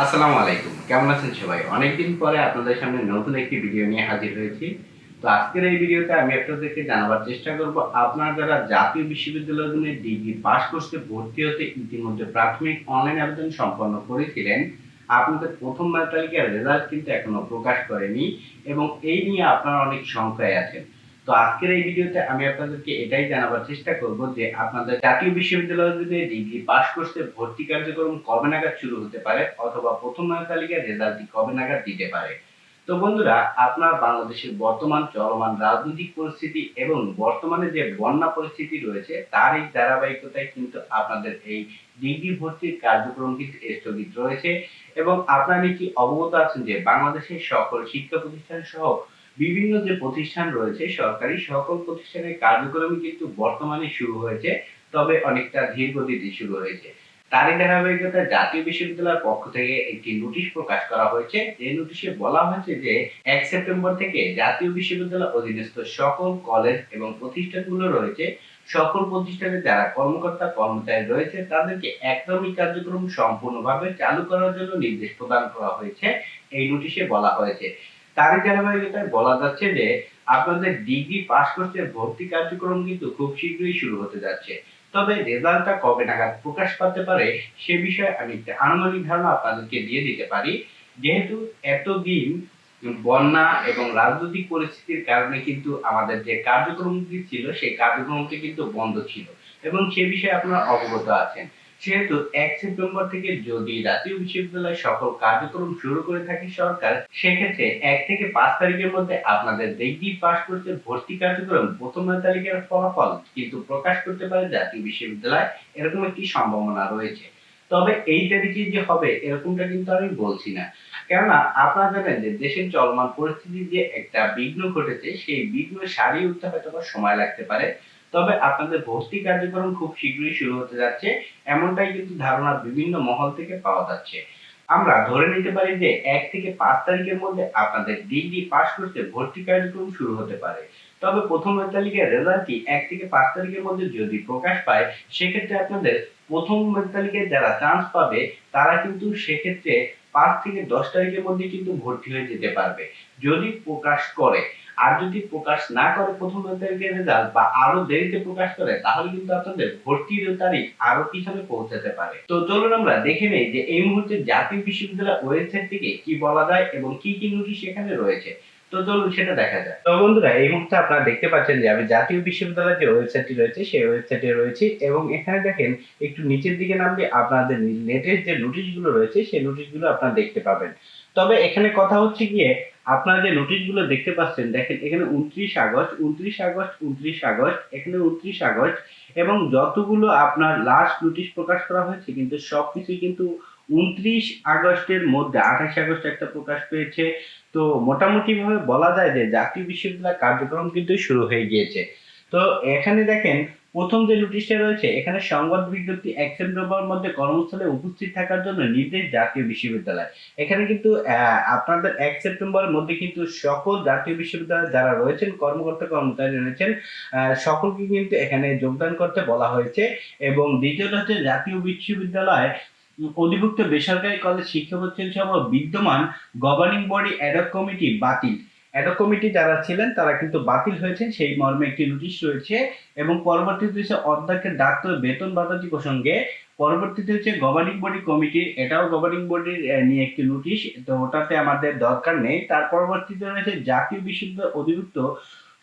আসসালামু আলাইকুম। কেমন আছেন সবাই? অনেকদিন পরে আপনাদের সামনে নতুন একটি ভিডিও নিয়ে হাজির হয়েছি। তো আজকের এই ভিডিওতে আমি আপনাদেরকে জানাবার চেষ্টা করব, আপনারা যারা জাতীয় বিশ্ববিদ্যালয়গুলির ডিগ্রি পাশ করতে ভর্তি হতে ইতিমধ্যে প্রাথমিক অনলাইন আবেদন সম্পন্ন করেছিলেন, আপনাদের প্রথম বার তালিকার রেজাল্ট কিন্তু এখনও প্রকাশ করেনি এবং এই নিয়ে আপনারা অনেক সংখ্যায় আছেন। তো আজকের এই ভিডিওতে আমি আপনাদেরকে এটাই জানাবার চেষ্টা করব যে আপনাদের জাতীয় বিশ্ববিদ্যালয়গুলিতে ডিগ্রি পাশ করতে ভর্তি কার্যক্রম কবে নাগাদ শুরু হতে পারে অথবা প্রথম বার তালিকার রেজাল্টটি কবে নাগাদ দিতে পারে? তো বন্ধুরা, আপনার বাংলাদেশের বর্তমান চলমান রাজনৈতিক পরিস্থিতি এবং বর্তমানে যে বন্যা পরিস্থিতি রয়েছে, তার এই ধারাবাহিকতায় কিন্তু আপনাদের এই ডিগ্রি ভর্তির কার্যক্রম কিন্তু স্থগিত রয়েছে এবং আপনারা কি অবগত আছেন যে বাংলাদেশের সকল শিক্ষা প্রতিষ্ঠান সহ বিভিন্ন যে প্রতিষ্ঠান রয়েছে, সরকারি সকল প্রতিষ্ঠানের কার্যক্রম কিন্তু বর্তমানে শুরু হয়েছে, তবে অনেকটা ধীর গতিতে শুরু হয়েছে। তারই ধারাবাহিকতায় জাতীয় বিশ্ববিদ্যালয়ের পক্ষ থেকে একটি নোটিশ প্রকাশ করা হয়েছে। যে নোটিশে বলা হয়েছে যে, এক সেপ্টেম্বর থেকে জাতীয় বিশ্ববিদ্যালয় অধীনস্থ সকল কলেজ এবং প্রতিষ্ঠানগুলো রয়েছে। সকল প্রতিষ্ঠানে যারা কর্মকর্তা, কর্মচারী রয়েছে, তাদেরকে একদমই কার্যক্রম সম্পূর্ণভাবে চালু করার জন্য নির্দেশ প্রদান করা হয়েছে। এই নোটিশে বলা হয়েছে তারই ধারাবাহিকতায় বলা যাচ্ছে যে আপনাদের ডিগ্রি পাস করতে ভর্তি কার্যক্রম কিন্তু খুব শীঘ্রই শুরু হতে যাচ্ছে। তবে রেজাল্টটা কবে নাগাদ প্রকাশ পাতে পারে সে বিষয়ে আমি একটা আনুমানিক ধারণা আপনাদেরকে দিয়ে দিতে পারি। যেহেতু এতদিন বন্যা এবং রাজনৈতিক পরিস্থিতির কারণে কিন্তু আমাদের যে কার্যক্রমটি ছিল, সেই কার্যক্রমটি কিন্তু বন্ধ ছিল এবং সে বিষয়ে আপনারা অবগত আছেন। সেহেতু এক সেপ্টেম্বর থেকে যদি জাতীয় বিশ্ববিদ্যালয় সকল কার্যক্রম শুরু করে থাকে সরকার, সেক্ষেত্রে এক থেকে পাঁচ তারিখের মধ্যে আপনাদের ডিগ্রি পাস করতে ভর্তি কার্যক্রম প্রথম তালিকার ফলাফল কিন্তু প্রকাশ করতে পারে জাতীয় বিশ্ববিদ্যালয়, এরকম একটি সম্ভাবনা রয়েছে। তবে এই তারিখে যে হবে, এরকমটা কিন্তু আমি বলছি না। কেননা, আপনারা জানেন যে দেশের চলমান পরিস্থিতি যে একটা বিঘ্ন ঘটেছে, সেই বিঘ্ন সারিয়ে উঠতে হয়তো সময় লাগতে পারে। তবে আপনাদের ভর্তি কার্যক্রম খুব শীঘ্রই শুরু হতে যাচ্ছে। এমনটাই কিন্তু ধারণা বিভিন্ন মহল থেকে পাওয়া যাচ্ছে। আমরা ধরে নিতে পারি যে এক থেকে পাঁচ তারিখের মধ্যে আপনাদের ডিগ্রি পাস করতে ভর্তি কার্যক্রম শুরু হতে পারে। তবে প্রথম তালিকার রেজাল্টটি এক থেকে পাঁচ তারিখের মধ্যে যদি প্রকাশ পায়, সেক্ষেত্রে আপনাদের প্রথম তালিকায় যারা চান্স পাবে, তারা কিন্তু সেক্ষেত্রে পাঁচ থেকে দশ তারিখের মধ্যে কিন্তু ভর্তি হয়ে যেতে পারবে। যদি প্রকাশ করে আর যদি প্রকাশ না করে প্রথম রেজাল্ট বা আরও দেরিতে প্রকাশ করে, তাহলে কিন্তু আপনাদের ভর্তির তারিখ আরও পিছনে পৌঁছাতে পারে। তো চলুন আমরা দেখে নেই যে এই মুহূর্তে জাতীয় বিশ্ববিদ্যালয় ওয়েবসাইট থেকে কি বলা যায় এবং কি কি নোটিশ এখানে রয়েছে। তো চলুন সেটা দেখা যায় তো বন্ধুরা, এই মুহূর্তে আপনারা দেখতে পাচ্ছেন যে আমি জাতীয় বিশ্ববিদ্যালয়ের যে ওয়েবসাইটটি রয়েছে, সেই ওয়েবসাইটে রয়েছি এবং এখানে দেখেন একটু নিচের দিকে নামলে আপনাদের লেটেস্ট যে নোটিশগুলো রয়েছে, সেই নোটিশগুলো আপনারা দেখতে পাবেন। তবে এখানে কথা হচ্ছে গিয়ে, আপনারা যে নোটিশগুলো দেখতে পাচ্ছেন, দেখেন এখানে উনত্রিশ আগস্ট উনত্রিশ আগস্ট উনত্রিশ আগস্ট, এখানে উনত্রিশ আগস্ট, এবং যতগুলো আপনার লাস্ট নোটিশ প্রকাশ করা হয়েছে, কিন্তু সব কিছুই কিন্তু উনত্রিশ আগস্টের মধ্যে, আঠাশ আগস্ট একটা প্রকাশ পেয়েছে। তো মোটামুটি ভাবে বলা যায় যে জাতীয় বিশ্ববিদ্যালয় কার্যক্রম কিন্তু শুরু হয়ে গিয়েছে। তো এখানে দেখেন প্রথম যে নোটিশটা রয়েছে, এখানে সংবাদ বিজ্ঞপ্তি এক সেপ্টেম্বর মধ্যে কর্মস্থলে উপস্থিত থাকার জন্য নির্দেশ জাতীয় বিশ্ববিদ্যালয়। এখানে কিন্তু আপনাদের এক সেপ্টেম্বরের মধ্যে কিন্তু সকল জাতীয় বিশ্ববিদ্যালয় যারা রয়েছেন, কর্মকর্তা কর্মচারী রয়েছেন সকলকে কিন্তু এখানে যোগদান করতে বলা হয়েছে এবং দ্বিতীয়ত হচ্ছে জাতীয় বিশ্ববিদ্যালয় অধিভুক্ত বেসরকারি কলেজ শিক্ষা প্রতিষ্ঠান সহ বিদ্যমান governing body ad hoc committee বাতিল। অ্যাডক কমিটি যারা ছিলেন, তারা কিন্তু বাতিল হয়েছেন। সেই মর্মে একটি নোটিশ রয়েছে এবং পরবর্তীতে হচ্ছে অধ্যক্ষের ডাক্তার বেতন ভাতাটি প্রসঙ্গে। পরবর্তীতে হচ্ছে গভর্নিং বডি কমিটির এটাও গভর্নিং বডির নিয়ে একটি নোটিশ তো ওটাতে আমাদের দরকার নেই। তার পরবর্তীতে রয়েছে জাতীয় বিশ্ববিদ্যালয় অধিভুক্ত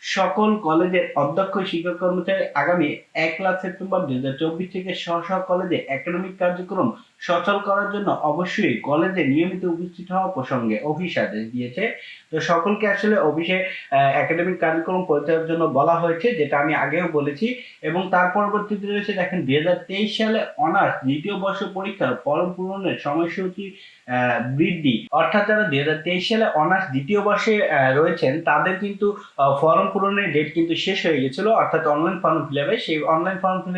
সকল কলেজের অধ্যক্ষ শিক্ষক কর্মচারী আগামী এক লাখ সেপ্টেম্বর দুই হাজার চব্বিশ থেকে স্ব স্ব কলেজে একাডেমিক কার্যক্রম সচল করার জন্য অবশ্যই কলেজে নিয়মিত উপস্থিত হওয়া প্রসঙ্গে অফিস আদেশ দিয়েছে। তো সকলকে আসলে অফিসে একাডেমিক কার্যক্রম পরিচালনার জন্য বলা হয়েছে, যেটা আমি আগেও বলেছি। এবং তার পরবর্তীতে রয়েছে, দেখেন, দুই হাজার তেইশ সালে অনার্স দ্বিতীয় বর্ষ পরীক্ষার ফর্ম পূরণের সময়সূচি বৃদ্ধি। অর্থাৎ যারা দুই হাজার তেইশ সালে অনার্স দ্বিতীয় বর্ষে রয়েছেন, তাদের কিন্তু ফর্ম পূরণের ডেট কিন্তু শেষ হয়ে গেছিল। অর্থাৎ অনলাইন ফর্ম ফিল সেই অনলাইন ফর্ম ফিল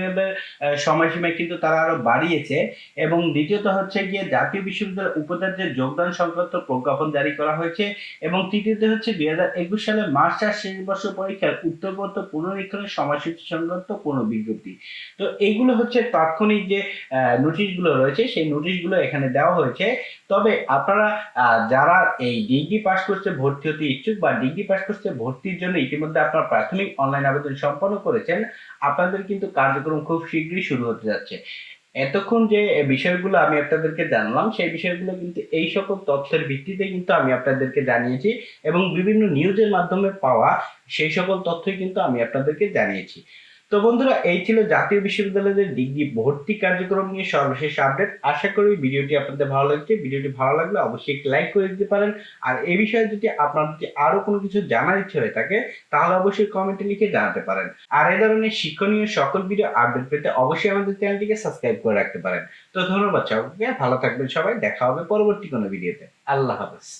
সময়সীমা কিন্তু তারা আরও বাড়িয়েছে। এবং দ্বিতীয়ত হচ্ছে গিয়ে জাতীয় বিশ্ববিদ্যালয়ের উপাচার্যের যোগদান সংক্রান্ত প্রজ্ঞাপন জারি করা হয়েছে এবং তৃতীয়ত হচ্ছে দুই হাজার একুশ সালে মাস্টার শেষ বর্ষ পরীক্ষার উত্তরপত্র পুনরীক্ষণের সময়সূচি সংক্রান্ত কোনো বিজ্ঞপ্তি। তো এইগুলো হচ্ছে তাৎক্ষণিক যে নোটিশগুলো রয়েছে, সেই নোটিশগুলো এখানে দেওয়া হয়েছে। তবে আপনারা যারা এই ডিগ্রি পাস করতে ভর্তি হতে ইচ্ছুক বা ডিগ্রি পাস করতে ভর্তির জন্য ইতিমধ্যে আপনারা প্রাথমিক অনলাইন আবেদন সম্পন্ন করেছেন, আপনাদের কিন্তু কার্যক্রম খুব শীঘ্রই শুরু হতে যাচ্ছে। এতক্ষণ যে বিষয়গুলো আমি আপনাদেরকে জানলাম, সেই বিষয়গুলো কিন্তু এই সকল তথ্যের ভিত্তিতে কিন্তু আমি আপনাদেরকে জানিয়েছি এবং বিভিন্ন নিউজের মাধ্যমে পাওয়া সেই সকল তথ্যই কিন্তু আমি আপনাদেরকে জানিয়েছি। তো বন্ধুরা, এই ছিল জাতীয় বিশ্ববিদ্যালয়ের ডিগ্রি ভর্তি কার্যক্রম নিয়ে সর্বশেষ আপডেট। আশা করি ভিডিওটি আপনাদের ভালো লাগছে। ভিডিওটি ভালো লাগলে অবশ্যই একটি লাইক করে দিতে পারেন। আর এই বিষয়ে যদি আপনার যদি আরও কোনো কিছু জানার ইচ্ছে হয়ে থাকে, তাহলে অবশ্যই কমেন্টে লিখে জানাতে পারেন। আর এই ধরনের শিক্ষণীয় সকল ভিডিও আপডেট পেতে অবশ্যই আমাদের চ্যানেলটিকে সাবস্ক্রাইব করে রাখতে পারেন। তো ধন্যবাদ সকলকে ভালো থাকবেন সবাই। দেখা হবে পরবর্তী কোনো ভিডিওতে। আল্লাহ হাফেজ।